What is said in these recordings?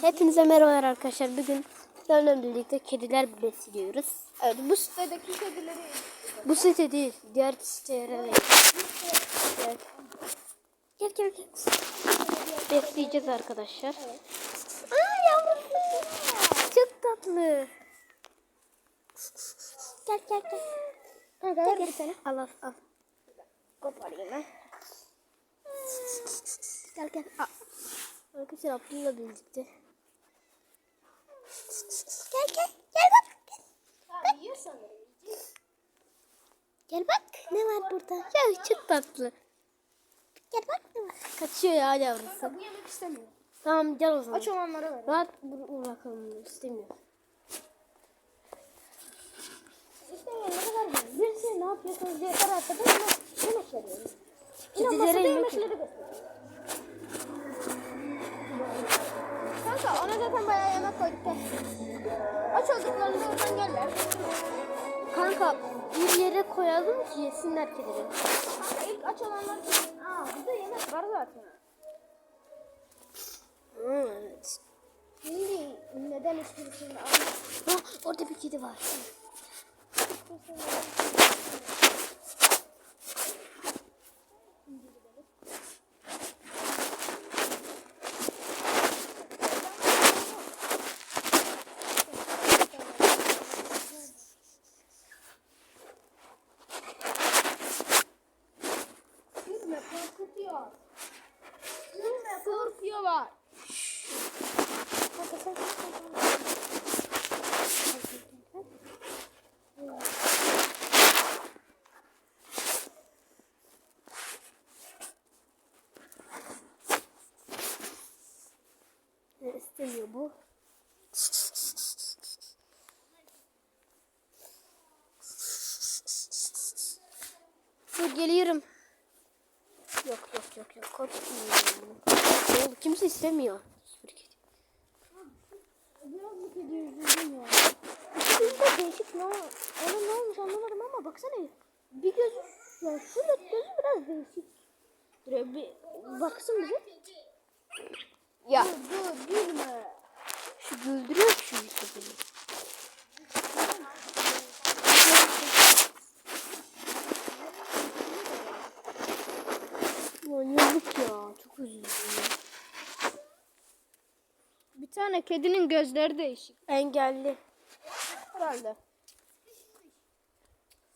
Hepinize merhabalar arkadaşlar. Bugün sizlerle birlikte kediler besliyoruz. Evet bu sitedeki kedileri Bu site değil, diğer sitelere de. Evet. Gel gel gel. Besleyeceğiz arkadaşlar. Aa yavrusu. Çok tatlı. Gel gel gel. Kanka ver bir tane. Al al al. Koparayım ben. Gel gel. Al. Arkadaşlar Abdullah birlikte. Gel gel. Gel bak. Abi yiyor sanırım. Gel bak ne var burada. Ya çok tatlı. Gel bak ne var. Kaçıyor ya yavrusu. Kanka bu yemek istemiyor. Tamam gel o zaman. Aç olanlara ver. Rahat bur- bırakalım istemiyor. İstemeyenlere vermiyor. Birisi ne yapıyorsunuz diye tarafta da yemek, veriyoruz. Kedilere masada yemek yemekleri gösteriyor. Kanka ona zaten bayağı yemek koyduk. Aç olduklarında oradan gelirler. Kanka bir yere koyalım ki yesinler kedileri. Kanka ilk aç olanlar Aa burada yemek var zaten. Evet. Şimdi neden hiçbirisini almadın? Ha, orada bir kedi var. Üzme korkutuyor. Üzme korkuyorlar. Kanka sen Ne istemiyor bu? Dur geliyorum. Yok yok yok yok korkmuyorum. Oğlum, kimse istemiyor. Hiçbir kedi. Biraz bu kedi üzüldüm ya. Bizde değişik ne olmuş? Ona ne olmuş anlamadım ama baksana. Bir gözü, ya şurada gözü biraz değişik. Duruyor bir baksın bize. Ya. Dur dur gülme. Şu güldürüyor şu kediyi. Ulan yazık ya. Çok üzüldüm. Bir tane kedinin gözleri değişik Engelli. herhalde.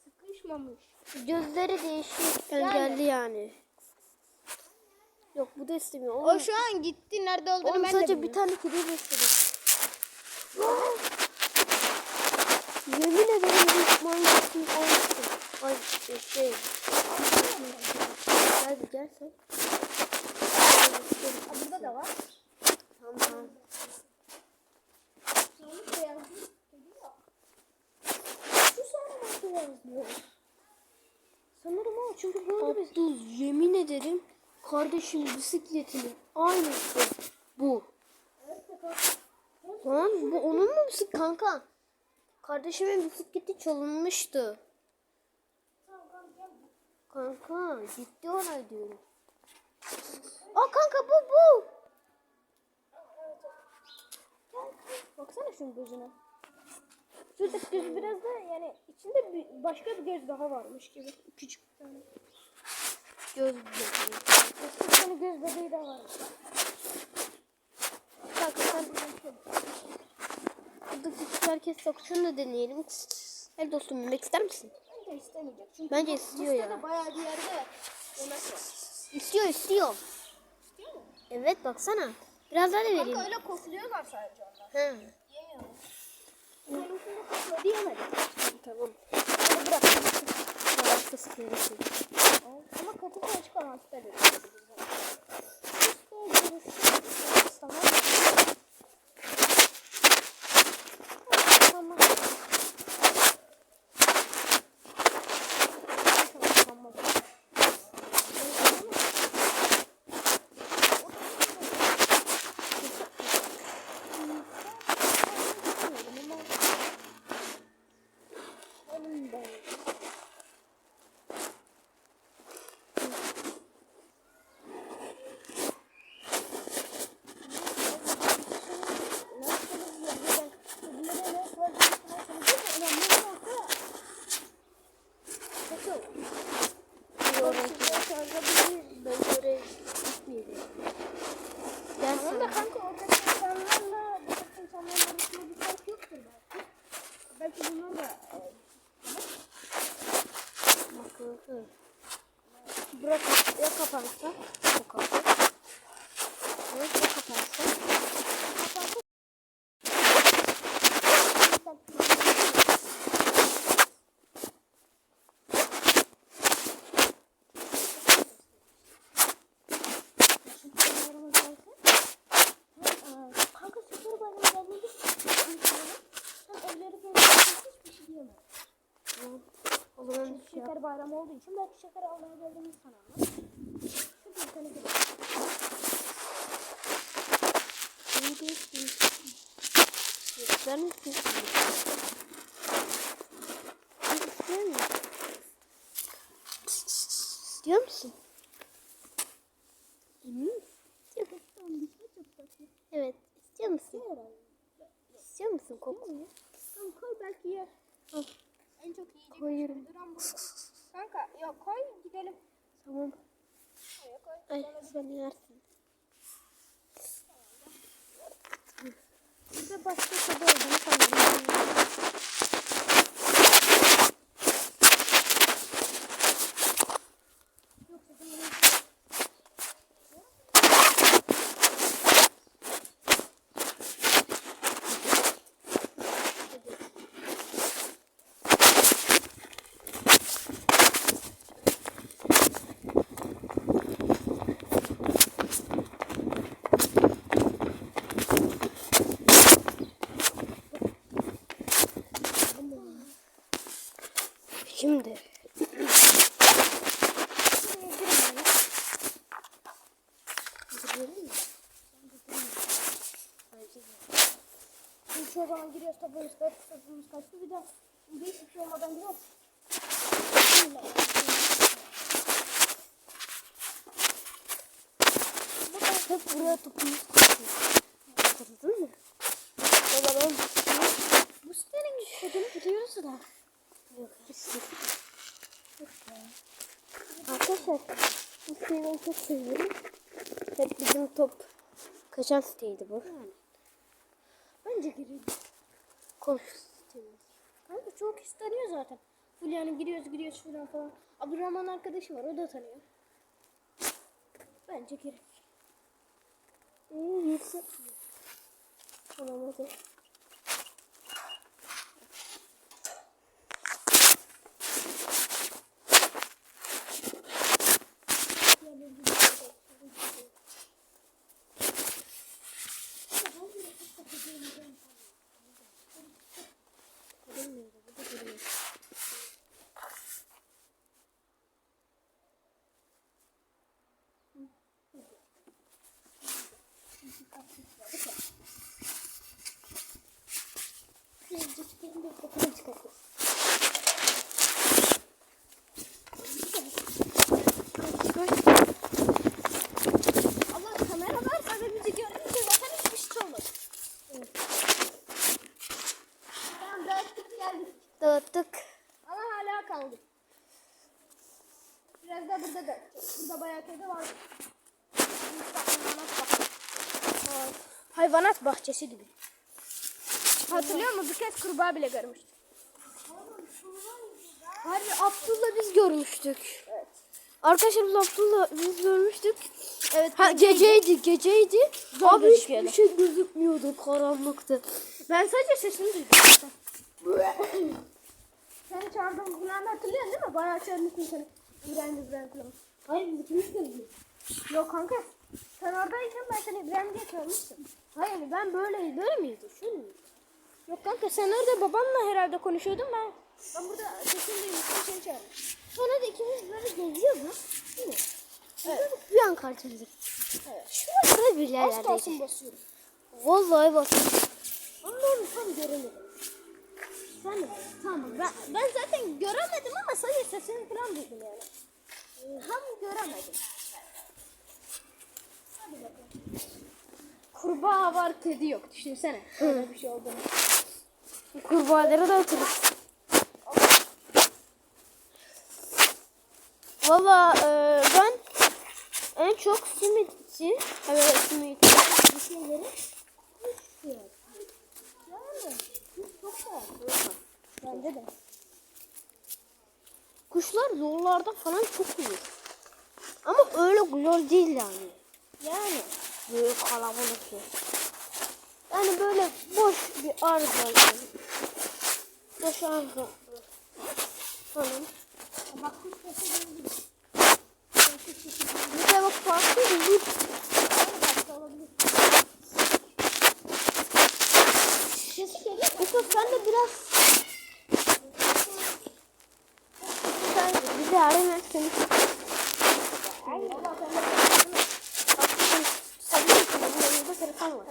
Sıkışmamış. Gözleri değişik. Engelli yani. Yok bu da istemiyor. O Oğlum, şu an gitti. Nerede olduğunu ben de sadece bir tane kedi besledik. Yemin ederim bir mangasın olmuştu. Ay şey, şey. Hadi gel sen. Ha, Burada da var. Tamam. Sonuç beyazlı kedi yok. Şu sonra nasıl beyazlıyor? Sanırım o çünkü böyle bir Abdul yemin ederim kardeşim bisikletinin aynısı bu. Lan bu onun mu bisiklet kanka? Kardeşimin bisikleti çalınmıştı. Kanka gitti oraya diyorum. Aa kanka bu bu. Baksana şunun gözüne. Şuradaki göz biraz da yani içinde bir, başka bir göz daha varmış gibi. Küçük bir tane. Göz bebeği. Başka bir tane göz bebeği daha varmış. Kanka sen buradaki küçük herkes sok şunu da deneyelim. Gel dostum yemek ister misin? Bence istemeyecek. Çünkü Bence istiyor ya. Bayağı bir yerde yemek var. İstiyor istiyor. İstiyor mu? Evet baksana. Biraz daha da vereyim. Kanka öyle kokluyorlar sadece onlar. He. Yemiyorlar. Benimkinde kokluyor diyemedim. Tamam. Onu bırak. Savaşta sıkıntı. Ama kapıdan çıkan hasta dedi. İşte görüşürüz. Tamam. Tamam. Tamam. Önümden. Tamam da kanka oradaki insanlarla buradaki insanların arasında bir fark yoktur belki. Belki bunlar da e, Bakın. Bırak ya kapansa. Bu kapı. Evet ya kapansa. Kanka süper bayramı gelmedi. Sen evleri böyle hiçbir şey diyemem. O zaman Çünkü şey yap. şeker bayramı olduğu için belki şeker almaya geldiğimiz sanarlar. Şu bir tane gibi. Şimdi Göster misin? İstiyor musun? İstiyor musun? Emin misin? Evet. İstiyor musun? İstiyor musun? Kokmuyor. Tamam koy belki yer. Al. En çok yiyecek Koyuyorum. duran bu. Kanka yok koy gidelim. Tamam. Oraya koy. Ay sen yersin. Burada başka tadı olduğunu sanırım. Yoksa ben Şimdi. Gidelim mi? Şimdi şu zaman giriyoruz tapımız kaçtı, tapımız kaçtı. Bir de bir şey olmadan giriyoruz. Hep buraya topumuz koyuyor. Anladın mı? Babadan Bu sitenin kodunu biliyoruz da. Yok, Arkadaşlar bu siteyi ben çok seviyorum. Hep bizim top kaçan siteydi bu. Bence girelim. Komşu sitemiz. Kanka çok isteniyor zaten. Fulya'nın giriyoruz giriyoruz falan falan. Abdurrahman arkadaşı var o da tanıyor. Bence girelim. İyi yüksek. Tamam hadi. Allah kamera varsa ve bizi görünce zaten hiçbir şey olmaz. Tamam dağıttık geldik. Dağıttık. Ama hala kaldı. Biraz da burada da. Burada bayağı kedi var. Hayvanat bahçesi gibi. Hatırlıyor musun? Bir kez kurbağa bile görmüştüm. Harbi Abdullah biz görmüştük. Evet. Arkadaşlar biz Abdullah biz görmüştük. Evet. Ha geceydi geceydi. Zor Abi hiçbir şey gözükmüyordu karanlıktı. Ben sadece sesini duydum. seni çağırdığım falan hatırlıyorsun değil mi? Bayağı çağırmıştın seni. İbrahim İbrahim. Hayır biz ikimiz gördük. Yok kanka. Sen oradayken ben seni İbrahim diye çağırmıştım. Hayır ben böyle böyle miydi? Şöyle miydi? Yok kanka sen orada babanla herhalde konuşuyordun ben. Ben burada sesini duymuştum seni çağırdım. Sonra da ikimiz böyle geziyoruz. Değil mi? Evet. Bir an karşımıza. Evet. Şurada bir Az yerlerdeydi. kalsın basıyorum. Vallahi bak. Ama onu tam göremedim. Sen de Tamam. Ben, ben zaten göremedim ama sadece sesini falan duydum yani. Tam göremedim. Hadi bakalım. Kurbağa var kedi yok. Düşünsene. Öyle bir şey olduğunu. Kurbağalara da atılır. Valla e, ben en çok simitçi, evet simitçi, Bence de. Kuşlar yollarda falan çok uyur. Ama öyle güzel değil yani. Yani. Böyle kalabalık yer. Yani böyle boş bir arıza yani. Boş arıza. Tamam. Bak kuş sesi geldi. Bir de bak farklı bir Sesi geliyor. Yusuf sen de biraz sen bizi aramazsın. Telefon var.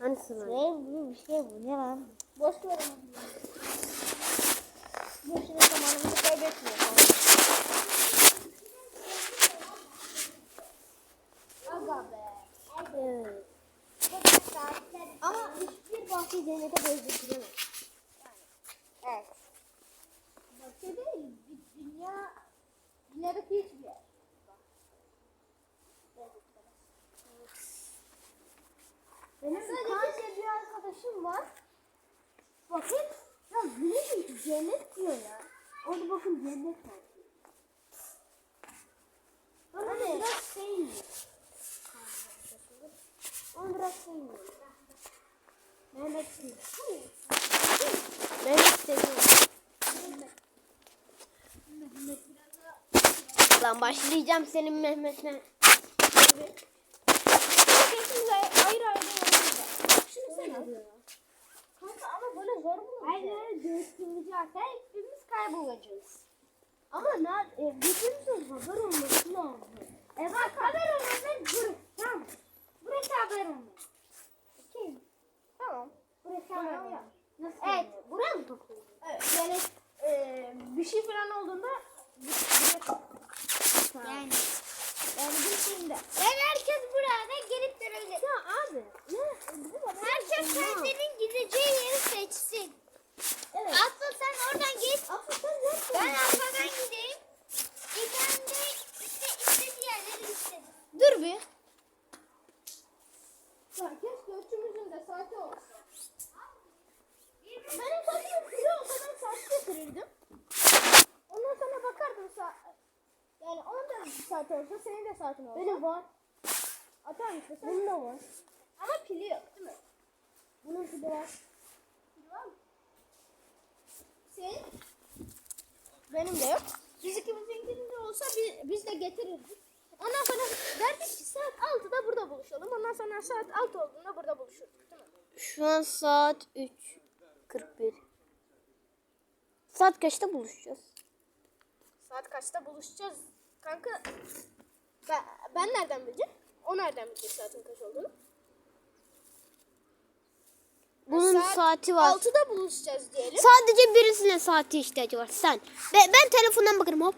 Ne? Ne bir şey bu ne lan? Boş ver onu. Boşuna zamanımızı kaybetmiyor. Aga be. Evet. Ama bahçe cennete benzetilemez. Evet. Bahçe değil, bir dünya, dünyadaki hiçbir yer. Benim sadece bir arkadaşım var. Bakın, ya güneş cennet diyor ya. Orada bakın cennet var. Bana biraz sevmiyor. Onu biraz sevmiyor. Mehmet sevmiyor. Mehmet seviyorum. Lan başlayacağım senin Mehmet'le. Hepimiz ayrı ayrı sen al. Kanka ama böyle zor mu? Aynen göstereceğiz. Hepimiz kaybolacağız. Ama nerede? E, birbirimizin haber olması lazım. E bak haber olması burası. Tamam. Burası haber olması. Okey. Tamam. Burası haber olması. Nasıl evet. Buraya mı topluyoruz? Evet. Yani e, bir şey falan olduğunda buraya Yani. Yani şeyinde. Yani herkes burada gelip görebilir. Ya abi. Ne? Herkes kendinin gideceği yeri seçsin. Evet. Aslı sen oradan git. Aslı sen nereden? Ben arkadan gideyim. İlhan de işte istediği yerleri gitsin. Dur bir. Herkes göçümüzün de saati olsun. Benim saatim kilo olsa ben saat getirirdim. Ondan sonra bakardım saat. Yani onun da saati olsa senin de saatin olsa. Benim var. Atar mısın? Bunun da var. Ama pili yok değil mi? Bunun pili var. Pili var mı? Senin? Benim de yok. Biz ikimizin de olsa biz, biz de getirirdik. Ondan sonra derdik ki saat 6'da burada buluşalım. Ondan sonra saat 6 olduğunda burada buluşurduk değil mi? Şu an saat 3.41. Saat kaçta buluşacağız? Saat kaçta buluşacağız? Kanka ben, ben nereden bileceğim? O nereden bilecek saatin kaç olduğunu? Bunun Saat saati var. 6'da buluşacağız diyelim. Sadece birisine saati ihtiyacı var. Sen. Be- ben telefondan bakarım hop.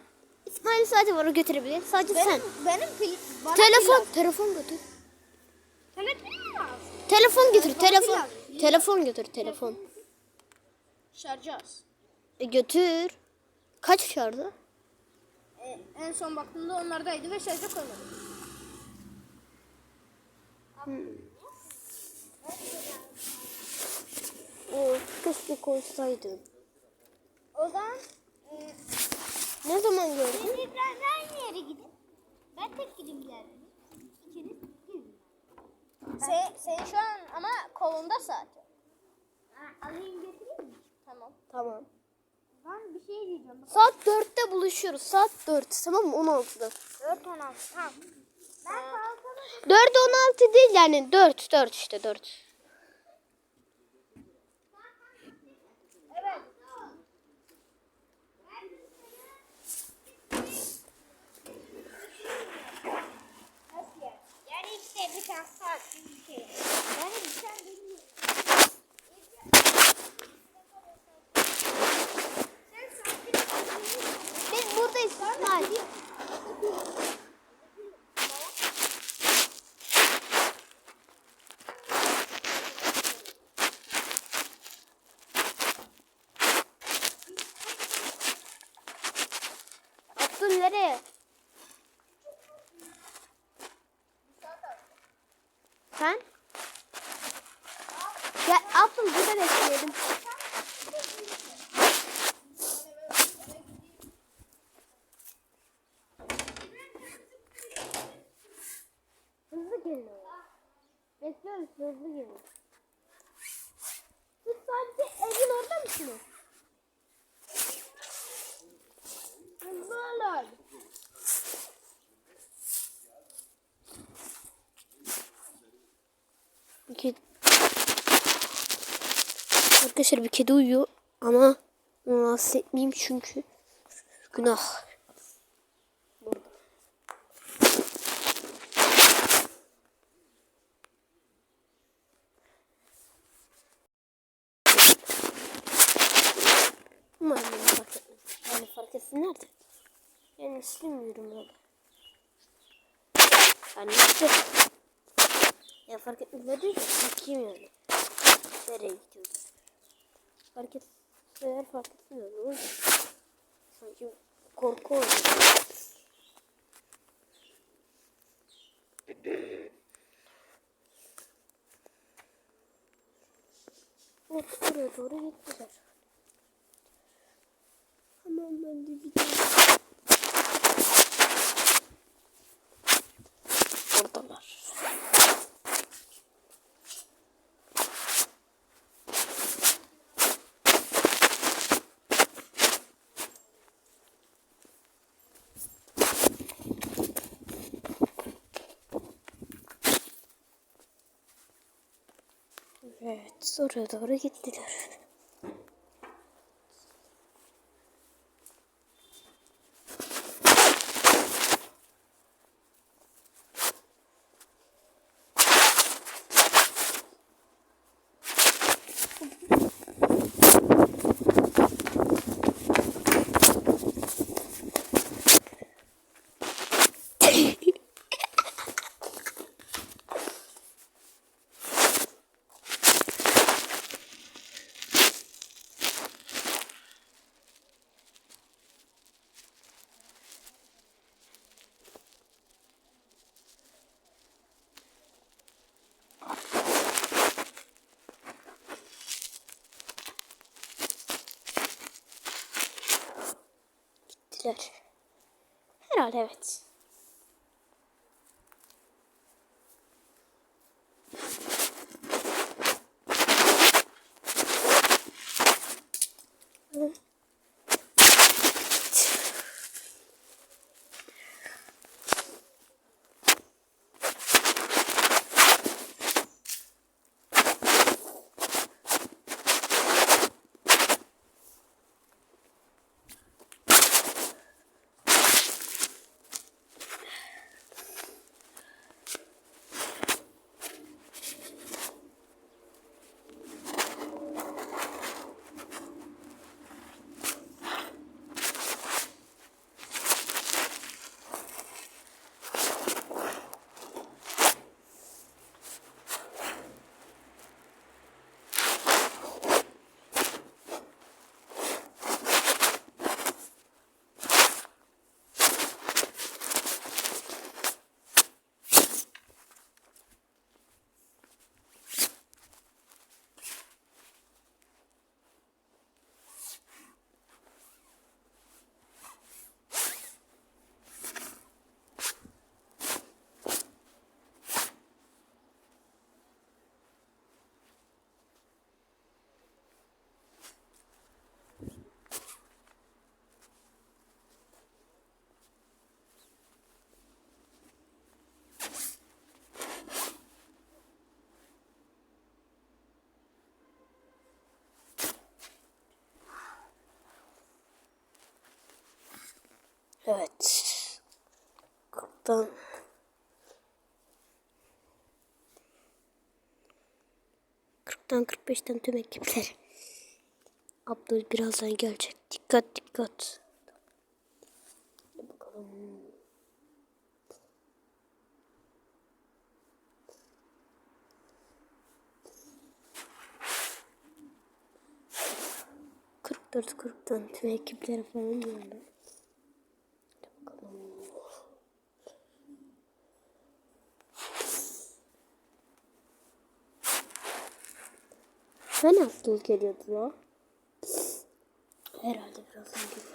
İsmail'in saati var o götürebilir. Sadece sen. Benim, benim pil, bana Telefon. pil Telefon götür. Telefon. Telefon götür. Telefon. Telefon götür. Telefon. Şarjı az. E götür. Kaç şarjı? E, en son baktığımda onlardaydı ve şarja koymadım. O keşke koysaydın. O zaman e, Ne zaman gördün? siz İbrahim'le aynı yere gidin. Ben tek gideyim ileride. İkiniz gidin. Sen, senin şu an ama kolunda saat. alayım getireyim mi? Tamam. Tamam. Şey diyeceğim. Saat 4'te buluşuyoruz. Saat 4. Tamam mı? 16'da. 4 16. Tamam. Ben kalkamam. 4 16 değil yani 4 4 işte 4. Evet. Yani işte bir tane saat bir şey. Yani bir tane değil. Sen saatini Biz buradayız İsmail. Abdül nereye? Sen? Gel Abdul burada bekleyelim. Kedi uyuyor ama onu rahatsız etmeyeyim çünkü günah. Umarım beni fark etmez. Yani fark etsinler de. İstemiyorum öyle. Yani işte. Ya fark etmediler değil de bakayım yani. Nereye gidiyoruz? Fark et. Eğer fark etmiyor? Sanki korku oynuyor. Evet oraya doğru gittiler. Hemen ben de gidiyorum. Oradalar. Evet, oraya doğru gittiler. Gittiler. Herhalde evet. Evet. Kaptan. Kırktan 45'ten tüm ekipler. Abdül birazdan gelecek. Dikkat dikkat. Bakalım. Kırk dört kırktan tüm ekipleri falan geldi. Hadi bakalım. Haftalık geliyordu la? Herhalde birazdan geliyor.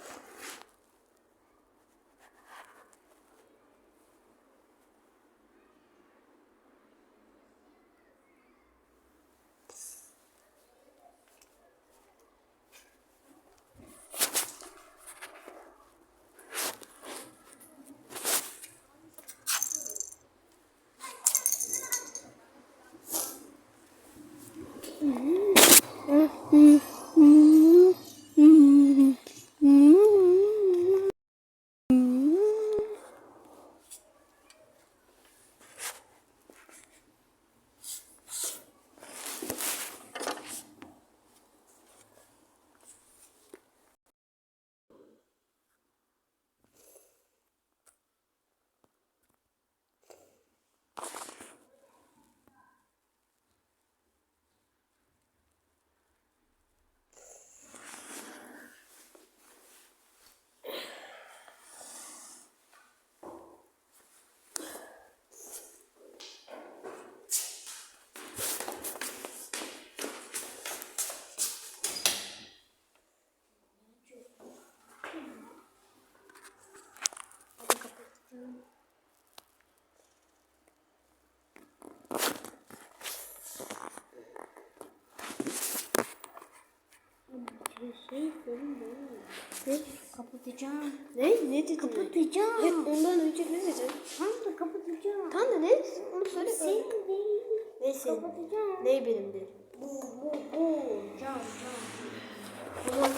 Ne? Kapatacağım. Ne? Ne dedin? Kapatacağım. Evet, ondan önce ne dedin? Tam da kapatacağım. Tam da ne? Onu söyle Sen söyle. değil. Ne senin? Kapatacağım. Ne benim değil? Bu, bu, bu. Cam, cam. Ulan,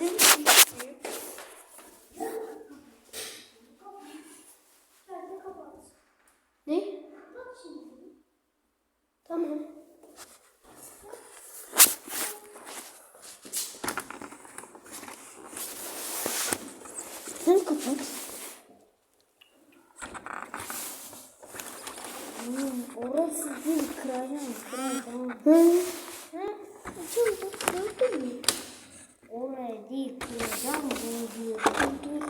Benim için büyük. Ne? Tamam. Sen kapat. Hmm, orası değil. Kıracağım. Kıracağım. Hı. Ha? Açıldı. Gördün mü? Oraya değil. Kıracağım bunu diyorum. Dur.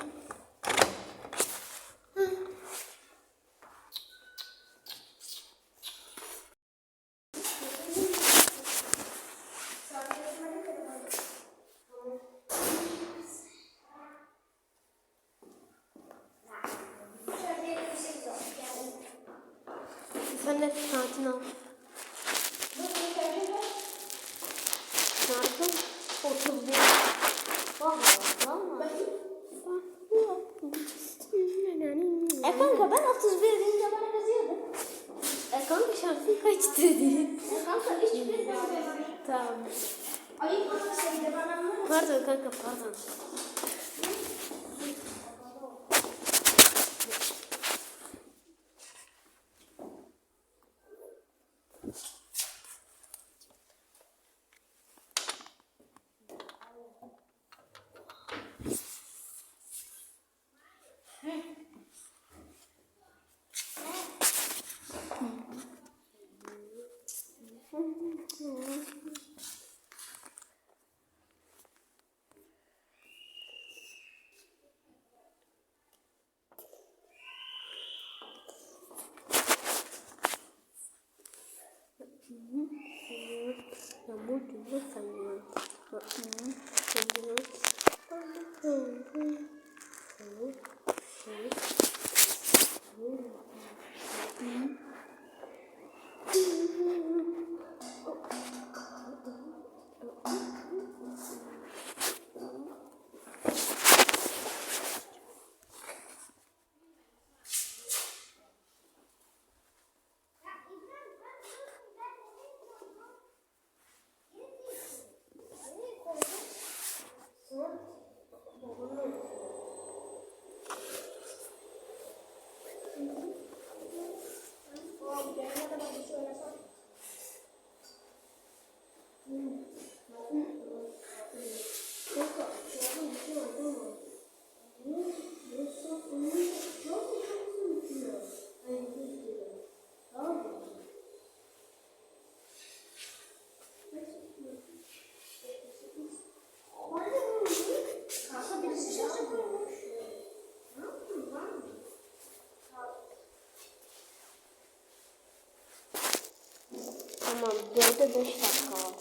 Sen de saatini al. Şarkı 31. Valla. Valla. E kanka ben 31 deyince bana kızıyordu. E kanka şarkı kaç dedi? Kanka hiçbir tamam. Ayıp bana mı? Pardon kanka pardon. Tamam 4'e 5 dakika var.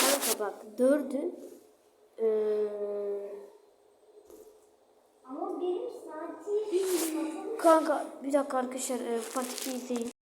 Kanka bak dördü eee, Ama benim saati Kanka bir dakika arkadaşlar e, 2'yi izleyin.